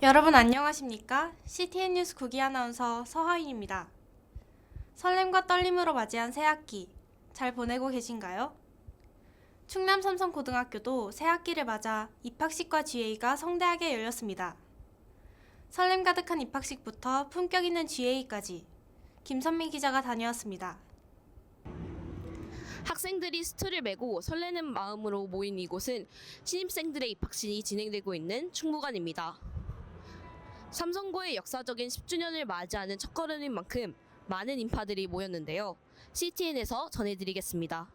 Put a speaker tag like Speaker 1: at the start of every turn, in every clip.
Speaker 1: 여러분 안녕하십니까? CTN 뉴스 국기 아나운서 서하인입니다. 설렘과 떨림으로 맞이한 새 학기 잘 보내고 계신가요? 충남 삼성고등학교도 새 학기를 맞아 입학식과 GA가 성대하게 열렸습니다. 설렘 가득한 입학식부터 품격 있는 GA까지 김선민 기자가 다녀왔습니다.
Speaker 2: 학생들이 스트를 메고 설레는 마음으로 모인 이곳은 신입생들의 입학식이 진행되고 있는 충무관입니다. 삼성고의 역사적인 10주년을 맞이하는 첫걸음인 만큼 많은 인파들이 모였는데요. CTN에서 전해드리겠습니다.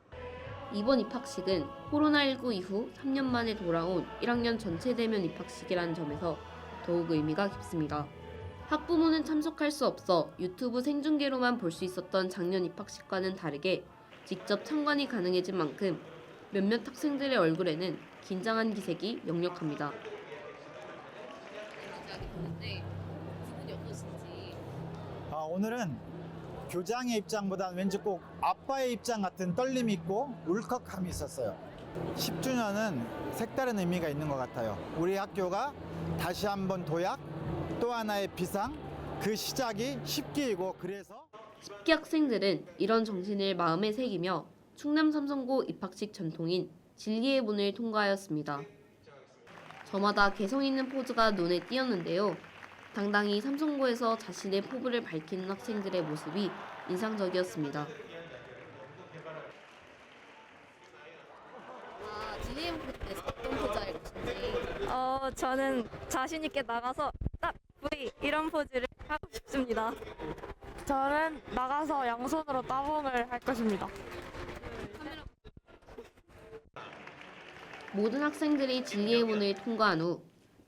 Speaker 3: 이번 입학식은 코로나19 이후 3년 만에 돌아온 1학년 전체 대면 입학식이라는 점에서 더욱 의미가 깊습니다. 학부모는 참석할 수 없어 유튜브 생중계로만 볼 수 있었던 작년 입학식과는 다르게 직접 참관이 가능해진 만큼 몇몇 학생들의 얼굴에는 긴장한 기색이 역력합니다.
Speaker 4: 아, 오늘은 교장의 입장보다는 왠지 꼭 아빠의 입장 같은 떨림이 있고 울컥함이 있었어요. 10주년은 색다른 의미가 있는 것 같아요. 우리 학교가 다시 한번 도약, 또 하나의 비상, 그 시작이 10기이고 그래서
Speaker 3: 10기 학생들은 이런 정신을 마음에 새기며 충남 삼성고 입학식 전통인 진리의 문을 통과하였습니다. 저마다 개성 있는 포즈가 눈에 띄었는데요. 당당히 삼성고에서 자신의 포부를 밝히는 학생들의 모습이 인상적이었습니다.
Speaker 2: 아, 때 어떤 포즈할 것인지
Speaker 5: 어, 저는 자신 있게 나가서 딱 V 이런 포즈를 하고 싶습니다. 저는 나가서 양손으로 따봉을 할 것입니다.
Speaker 3: 모든 학생들이 진리의 문을 통과한 후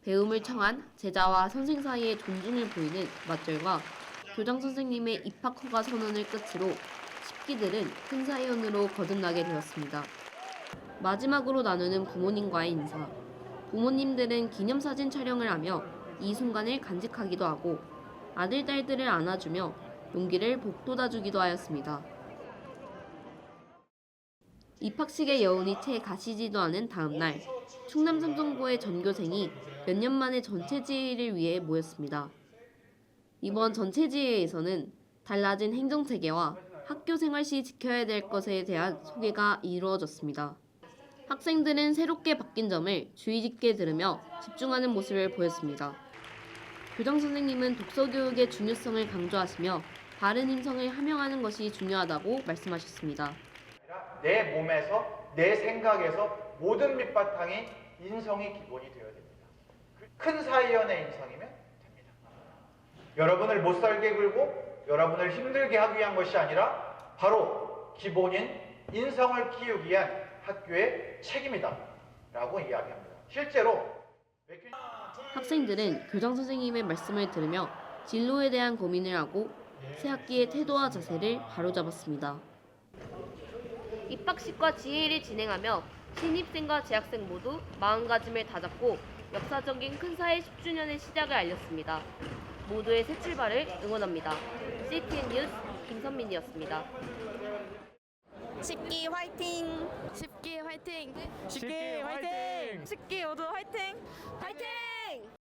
Speaker 3: 배움을 청한 제자와 선생 사이의 존중을 보이는 맞절과 교장 선생님의 입학 허가 선언을 끝으로 10기들은 큰 사연으로 거듭나게 되었습니다. 마지막으로 나누는 부모님과의 인사. 부모님들은 기념사진 촬영을 하며 이 순간을 간직하기도 하고 아들, 딸들을 안아주며 용기를 북돋아주기도 하였습니다. 입학식의 여운이 채 가시지도 않은 다음 날 충남 삼성고의 전교생이 몇 년 만에 전체 지휘를 위해 모였습니다. 이번 전체 지휘에서는 달라진 행정 체계와 학교 생활 시 지켜야 될 것에 대한 소개가 이루어졌습니다. 학생들은 새롭게 바뀐 점을 주의 깊게 들으며 집중하는 모습을 보였습니다. 교장 선생님은 독서 교육의 중요성을 강조하시며 바른 인성을 함양하는 것이 중요하다고 말씀하셨습니다.
Speaker 6: 내 몸에서 내 생각에서 모든 밑바탕이 인성이 기본이 되어야 됩니다. 그큰 사이연의 인성이면 됩니다. 여러분을 못 살게 굴고 여러분을 힘들게 하기 위한 것이 아니라 바로 기본인 인성을 키우기 위한 학교의 책임이다. 라고 이야기합니다. 실제로
Speaker 3: 학생들은 교장 선생님의 말씀을 들으며 진로에 대한 고민을 하고 새 학기의 태도와 자세를 바로잡았습니다. 입학식과 지혜를 진행하며 신입생과 재학생 모두 마음가짐을 다잡고 역사적인 큰 사회 10주년의 시작을 알렸습니다. 모두의 새 출발을 응원합니다. CTN 뉴스 김선민이었습니다.
Speaker 5: 10기 화이팅! 10기 화이팅! 10기 화이팅! 10기 모두 화이팅! 화이팅!